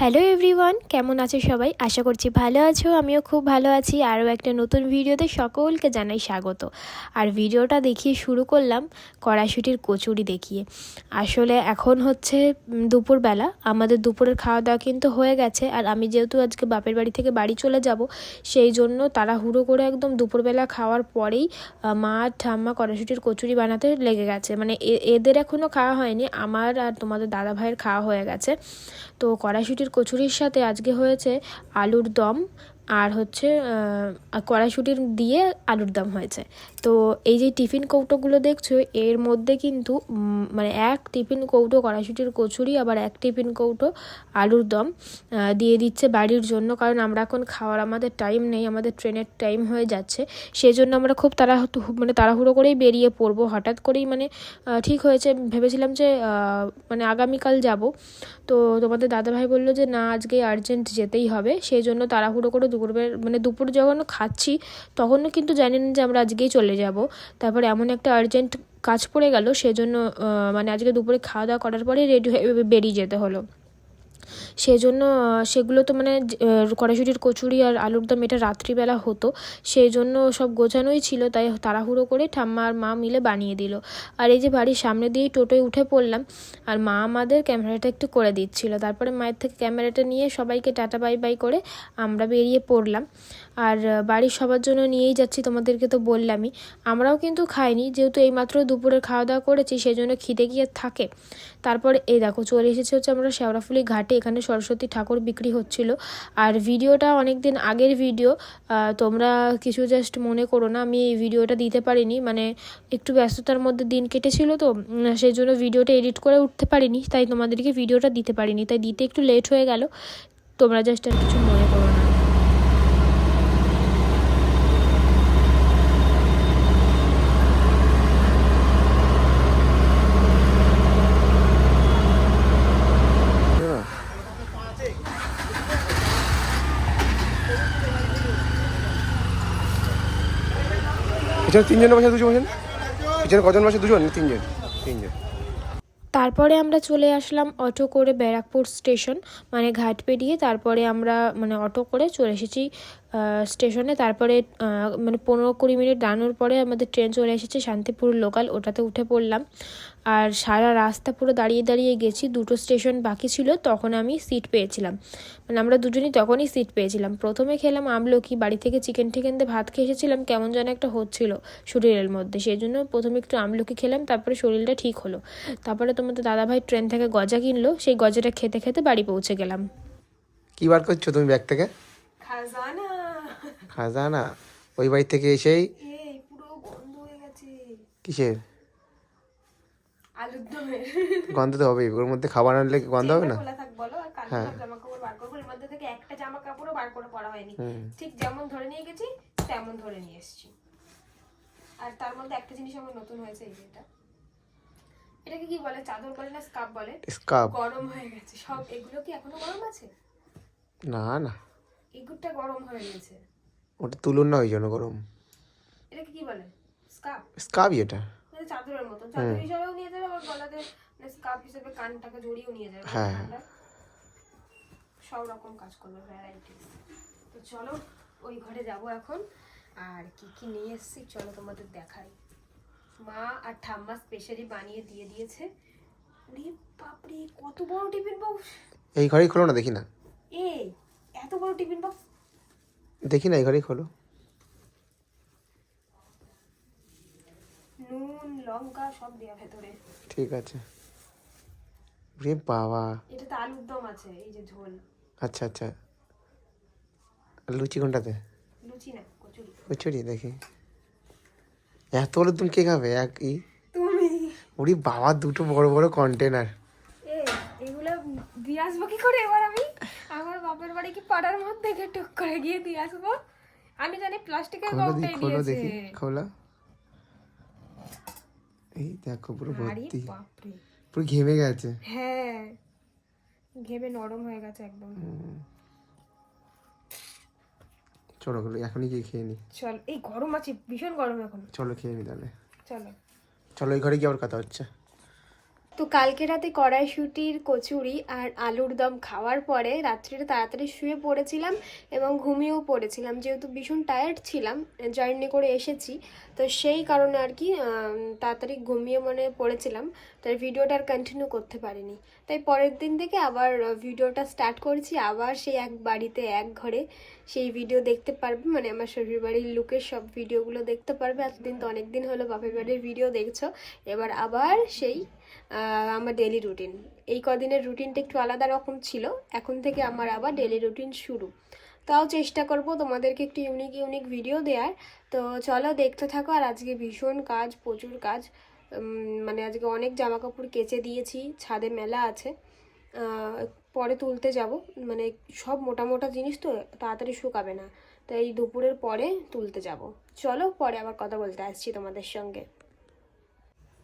Hello everyone কেমন আছো সবাই? আশা করছি ভালো আছো। আমিও খুব ভালো আছি। আরও একটা নতুন ভিডিওতে সকলকে জানাই স্বাগত। আর ভিডিওটা দেখিয়ে শুরু করলাম কড়াইশুটির কচুরি দেখিয়ে। আসলে এখন হচ্ছে দুপুরবেলা। আমাদের দুপুরের খাওয়া দাওয়া কিন্তু হয়ে গেছে। আর আমি যেহেতু আজকে বাপের বাড়ি থেকে বাড়ি চলে যাব, সেই জন্য তাড়াহুড়ো করে একদম দুপুরবেলা খাওয়ার পরেই মা ঠাম্মা কড়াইশুটির কচুরি বানাতে লেগে গেছে। মানে এদের এখনও খাওয়া হয়নি। আমার আর তোমাদের দাদা ভাইয়ের খাওয়া হয়ে গেছে। তো কড়াইশুটির কচুরির সাথে আজকে হয়েছে আলুর দম। আর হচ্ছে কড়াইশুটির দিয়ে আলুর দম হয়েছে। তো এই যে টিফিন কৌটোগুলো দেখছ, এর মধ্যে কিন্তু মানে এক টিফিন কৌটো কড়াইশুটির কচুরি, আবার এক টিফিন কৌটো আলুর দম দিয়ে দিচ্ছে বাড়ির জন্য। কারণ আমরা এখন খাওয়ার আমাদের টাইম নেই, আমাদের ট্রেনের টাইম হয়ে যাচ্ছে। সেই জন্য আমরা খুব তাড়া মানে তাড়াহুড়ো করেই বেরিয়ে পড়ব। হঠাৎ করেই মানে ঠিক হয়েছে। ভেবেছিলাম যে মানে আগামীকাল যাব। তো তোমাদের দাদাভাই বলল যে, না, আজকে আর্জেন্ট যেতেই হবে। সেই জন্য তাড়াহুড়ো করে দুপুরবেলা মানে দুপুর যখন খাচ্ছি, তখনও কিন্তু জানি না যে আমরা আজকেই চলে যাব। তারপরে এমন একটা আর্জেন্ট কাজ পড়ে গেল, সেজন্য মানে আজকে দুপুরে খাওয়া দাওয়া করার পরে রেডি হয়ে বেরিয়ে যেতে হলো। সেই জন্য সেগুলো তো মানে আহ, কড়াইশুটির কচুরি আর আলুর দম এটা রাত্রিবেলা হতো। সেই জন্য সব গোছানোই ছিল তাই তাড়াহুড়ো করে ঠাম্মা আর মা মিলে বানিয়ে দিল। আর এই যে বাড়ির সামনে দিয়েই টোটোয় উঠে পড়লাম আর মা আমাদের ক্যামেরাটা একটু করে দিচ্ছিল। তারপরে মায়ের থেকে ক্যামেরাটা নিয়ে সবাইকে টাটা বাই বাই করে আমরা বেরিয়ে পড়লাম। আর বাড়ির সবার জন্য নিয়েই যাচ্ছি তোমাদেরকে তো বললামই। আমরাও কিন্তু খাইনি যেহেতু এইমাত্র দুপুরে খাওয়া দাওয়া করেছি সেই জন্য খিদে গিয়ে থাকে? তারপরে এই দেখো চলে এসেছে হচ্ছে আমরা শেওড়াফুলি ঘাটে। এখানে সরস্বতী ঠাকুর বিক্রি হচ্ছিল। আর ভিডিওটা অনেক দিন আগের ভিডিও তোমরা কিছু জাস্ট মনে করো না, আমি এই ভিডিওটা দিতে পারিনি। মানে একটু ব্যস্ততার মধ্যে দিন কেটেছিল তো সেই জন্য ভিডিওটা এডিট করে উঠতে পারিনি, তাই তোমাদেরকে ভিডিওটা দিতে পারিনি। তাই দিতে একটু লেট হয়ে গেল। তোমরা জাস্ট আর কিছু মনে করো না পিছনে তিনজন বসে দুজন বসেন পিছনে কজন বসে দুজন? তিনজন। তিনজন। তারপরে আমরা চলে আসলাম অটো করে ব্যারাকপুর স্টেশন মানে ঘাট পেরিয়ে তারপরে আমরা মানে অটো করে চলে এসেছি স্টেশনে। তারপরে মানে পনেরো কুড়ি মিনিট দাঁড়ানোর পরে আমাদের ট্রেন চলে এসেছে শান্তিপুর লোকাল, ওটাতে উঠে পড়লাম। আর সারা রাস্তা পুরো দাঁড়িয়ে দাঁড়িয়ে গেছি দুটো স্টেশন বাকি ছিল তখন আমি সিট পেয়েছিলাম। মানে আমরা দুজনই তখনই সিট পেয়েছিলাম। প্রথমে খেলাম আমলকি বাড়ি থেকে চিকেন টিকেন দিয়ে ভাত খেয়ে এসেছিলাম কেমন যেন একটা হচ্ছিল শরীরের মধ্যে। সেই জন্য প্রথমে একটু আমলকি খেলাম তারপরে শরীরটা ঠিক হলো। তারপরে তোমাদের দাদাভাই ট্রেন থেকে গজা কিনলো সেই গজাটা খেতে খেতে বাড়ি পৌঁছে গেলাম। কি বার করছ তুমি ব্যাগ থেকে? খাজানা। খাজানা? ওই বাড়ি থেকে এসেই? এই পুরো বন্ধ হয়ে গেছে। কিসের? আলুর দমের গন্ধ তো হবেই ওর মধ্যে খাবার আনলে কি গন্ধ হবে না? খোলা থাক বলো আর কালকে জামা কাপড় বার করব এর মধ্যে থেকে একটা জামা কাপড়ও বার করে পরা হয়নি। ঠিক যেমন ধরে নিয়ে গেছি তেমন ধরে নিয়ে এসেছি। আর তার মধ্যে একটা জিনিস আমার নতুন হয়েছে এই যে এটা। এটাকে কি বলে? চাদর বলে না স্কার্ফ বলে? স্কাপ গরম হয়ে গেছে। সব এগুলো কি এখনও গরম আছে? না না। এগুলোটা গরম হয়ে গেছে। ওটা তুলুন না ওই জন্য গরম। এটাকে কি বলে? স্কার্ফ। স্কাবই এটা। মানে চাদরের মতো। চাদর হিসাবেও নিয়ে গলাতে মানে স্কার্ফ হিসেবে কানটাকে জড়িয়েও নিয়ে যাবে হ্যাঁ। সব রকম কাজ করবে ভ্যারাইটিস তো চলো ওই ঘরে যাব এখন। আর কি কি নিয়ে এসেছি চলো তোমাদের দেখাই। মা আর ঠাম্মা স্পেশালি বানিয়ে দিয়ে দিয়েছে। উরে বাপরে কত বড় টিফিন বক্স এই ঘরেই খোলো না দেখি না। এই এত বড় টিফিন বক্স দেখি না এই ঘরেই খোলো। নুন লঙ্কা সব দেওয়া ভেতরে। ঠিক আছে। রে বাবা এটাতে আলুর দম আছে এই যে ঝোল। আচ্ছা আচ্ছা। লুচি কোনটাতে লুচি না কচুরি। কচুরি দেখি। এত বলে তুমি কে খাবে? এক ই। তুমি। ওরি বাবা দুটো বড় বড় কন্টেনার এগুলো দিয়ে আসব কি করে এবার আমি? আমার বাপের বাড়ি কি পাড়ার মধ্যে থেকে টুক করে গিয়ে দিয়ে আসব? আমি জানি প্লাস্টিকের দেখি কৌটাই খোলো দেখি খোলা। এই দেখো পুরো ভর্তি। পুরো ঘেমে গেছে। হ্যাঁ ঘেমে নরম হয়ে গেছে একদম। চলো চলো এখনই গিয়ে খেয়ে নি। চল এই গরম আছে ভীষণ গরম এখন। চলো খেয়ে নি তাহলে। চলো। চলো এই ঘরে গিয়ে আবার কথা হচ্ছে। তো কালকে রাতে কড়াইশুটির কচুরি আর আলুর দম খাওয়ার পরে রাত্রিটা তাড়াতাড়ি শুয়ে পড়েছিলাম এবং ঘুমিয়েও পড়েছিলাম। যেহেতু ভীষণ টায়ার্ড ছিলাম জার্নি করে এসেছি, তো সেই কারণে আর কি তাড়াতাড়ি ঘুমিয়ে মনে পড়েছিলাম, তাই ভিডিওটা আর কন্টিনিউ করতে পারিনি। তাই পরের দিন থেকে আবার ভিডিওটা স্টার্ট করেছি, আবার সেই এক বাড়িতে, এক ঘরে সেই ভিডিও দেখতে পারবে। মানে আমার শ্বশুর বাড়ির লুকের সব ভিডিওগুলো দেখতে পারবে। এতদিন তো অনেক দিন হলো বাপের বাড়ির ভিডিও দেখছ। এবার আবার সেই আমার ডেলি রুটিন এই কদিনের রুটিনটা একটু আলাদা রকম ছিল, এখন থেকে আমার আবার ডেলি রুটিন শুরু। তাও চেষ্টা করব তোমাদেরকে একটু ইউনিক ইউনিক ভিডিও দেওয়ার তো চলো দেখতে থাকো আর আজকে ভীষণ কাজ, প্রচুর কাজ। মানে আজকে অনেক জামা কাপড় কেচে দিয়েছি, ছাদে মেলা আছে। পরে তুলতে যাব। মানে সব মোটা মোটা জিনিস তো তাড়াতাড়ি শুকাবে না। তাই দুপুরের পরে তুলতে যাব। চলো পরে আবার কথা বলতে আসছি তোমাদের সঙ্গে।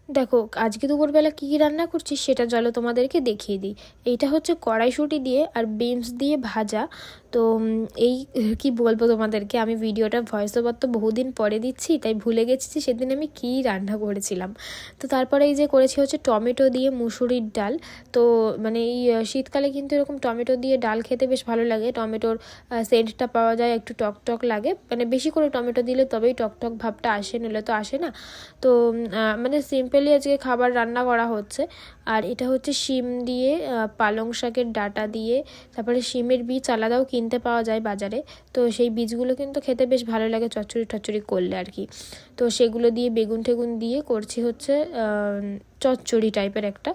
দেখো, আজকে দুপুরবেলা কী কী রান্না করছি সেটা চলো তোমাদেরকে দেখিয়ে দিই। এইটা হচ্ছে কড়াইশুঁটি দিয়ে আর বিনস দিয়ে ভাজা। তো এই কি বলব তোমাদেরকে, আমি ভিডিওটা ভয়েস ওভার তো বহুদিন পরে দিচ্ছি, তাই ভুলে গেছি যে সেদিন আমি কী রান্না করেছিলাম। তো তারপরে এই যে করেছি হচ্ছে টমেটো দিয়ে মুসুরির ডাল। তো মানে এই শীতকালে কিন্তু এরকম টমেটো দিয়ে ডাল খেতে বেশ ভালো লাগে। টমেটোর সেন্টটা পাওয়া যায়, একটু টক টক লাগে। মানে বেশি করে টমেটো দিলে তবেই টক টক ভাবটা আসে, নইলে তো আসে না। তো মানে সিম্পলি আজকে খাবার রান্না করা হচ্ছে। আর এটা হচ্ছে শিম দিয়ে পালং শাকের ডাটা দিয়ে, তারপরে শিমের বীজ আলাদাও কিনতে পাওয়া যায় বাজারে। তো সেই বীজগুলো কিন্তু খেতে বেশ ভালো লাগে চচ্চড়ি টচ্চড়ি করলে আর কি। তো সেগুলো দিয়ে বেগুন টেগুন দিয়ে করছি হচ্ছে চচ্চড়ি টাইপের একটা।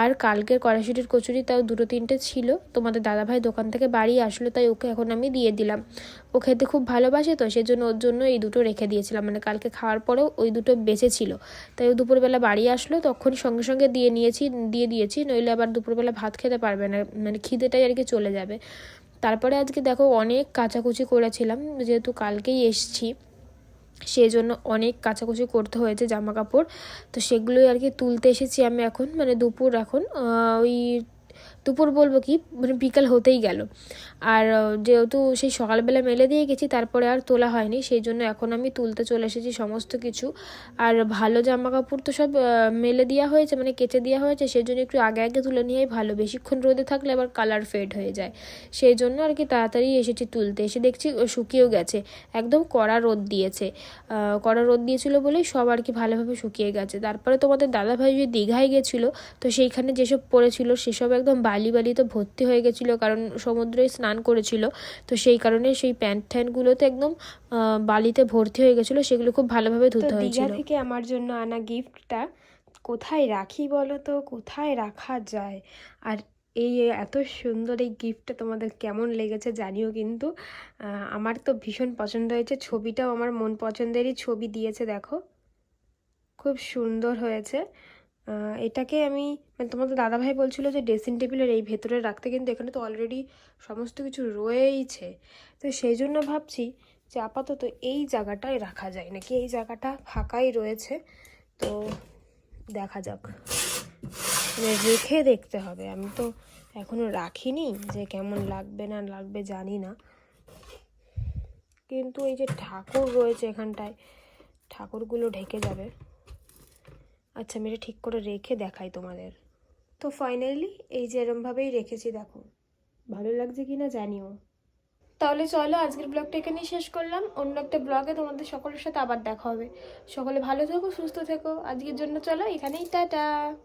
আর কালকের কড়াইশুটির কচুরি তাও দুটো তিনটে ছিল। তোমাদের দাদাভাই দোকান থেকে বাড়ি আসলো, তাই ওকে এখন আমি দিয়ে দিলাম। ও খেতে খুব ভালোবাসে তো, সেজন্য ওর জন্য এই দুটো রেখে দিয়েছিলাম। মানে কালকে খাওয়ার পরেও ওই দুটো বেঁচে ছিল তাই ও দুপুরবেলা বাড়ি আসলো, তখন সঙ্গে সঙ্গে দিয়ে নিয়েছি, দিয়ে দিয়েছি, নইলে আবার দুপুরবেলা ভাত খেতে পারবে না মানে খিদেটাই আর কি চলে যাবে। তারপরে আজকে দেখো অনেক কাচাকুচি করেছিলাম, যেহেতু কালকেই এসছি। সেই জন্য অনেক কাচাকুচি করতে হয়েছে জামা কাপড় তো সেগুলোই আর কি তুলতে এসেছি আমি এখন মানে দুপুর এখন। ওই দুপুর বলব কি মানে বিকাল হতেই গেল। আর যেহেতু সেই সকালবেলা মেলে দিয়ে গেছি, তারপরে আর তোলা হয়নি, সেই জন্য এখন আমি তুলতে চলে এসেছি সমস্ত কিছু। আর ভালো জামা কাপড় তো সব মেলে দেওয়া হয়েছে মানে কেচে দেওয়া হয়েছে, সেই জন্য একটু আগে আগে তুলে নেওয়াই ভালো। বেশিক্ষণ রোদে থাকলে আবার কালার ফেড হয়ে যায়। সেই জন্য আর কি তাড়াতাড়ি এসেছি তুলতে। এসে দেখছি শুকিয়েও গেছে। একদম কড়া রোদ দিয়েছে। কড়া রোদ দিয়েছিল বলেই সব আর কি ভালোভাবে শুকিয়ে গেছে। তারপরে তোমাদের দাদাভাই যে দীঘায় গেছিল, তো সেইখানে যেসব পড়েছিল, সেসব একদম বালি বালিতে ভর্তি হয়ে গেছিল কারণ সমুদ্রে স্নান করেছিল। তো সেই কারণে সেই প্যান্ট ট্যান্টগুলোতে একদম বালিতে ভর্তি হয়ে গেছিল সেগুলো খুব ভালোভাবে ধুতে হয়েছিল। থেকে আমার জন্য আনা গিফটটা কোথায় রাখি বলো তো? কোথায় রাখা যায়? আর এই এত সুন্দর এই গিফটটা তোমাদের কেমন লেগেছে জানিও কিন্তু। আমার তো ভীষণ পছন্দ হয়েছে ছবিটাও আমার মন পছন্দেরই ছবি দিয়েছে দেখো। খুব সুন্দর হয়েছে। এটাকে আমি মানে তোমাদের দাদাভাই বলছিল যে ড্রেসিং টেবিলের এই ভেতরে রাখতে, কিন্তু এখানে তো অলরেডি সমস্ত কিছু রয়েইছে। তো সেই জন্য ভাবছি যে আপাতত এই জায়গাটায় রাখা যায়, নাকি এই জায়গাটা ফাঁকাই রয়েছে। তো দেখা যাক। মানে রেখে দেখতে হবে। আমি তো এখনও রাখিনি যে কেমন লাগবে না লাগবে, জানি না। কিন্তু এই যে ঠাকুর রয়েছে এখানটায়, ঠাকুরগুলো ঢেকে যাবে। আচ্ছা আমি এটা ঠিক করে রেখে দেখাই তোমাদের। তো ফাইনালি এই যে এরমভাবেই রেখেছি, দেখো। ভালো লাগছে কি না জানিও। তাহলে চলো, আজকের ব্লগটা এখানেই শেষ করলাম। অন্য একটা ব্লগে তোমাদের সকলের সাথে আবার দেখা হবে। সকলে ভালো থেকো, সুস্থ থেকো। আজকের জন্য চলো, এখানেই, টাটা।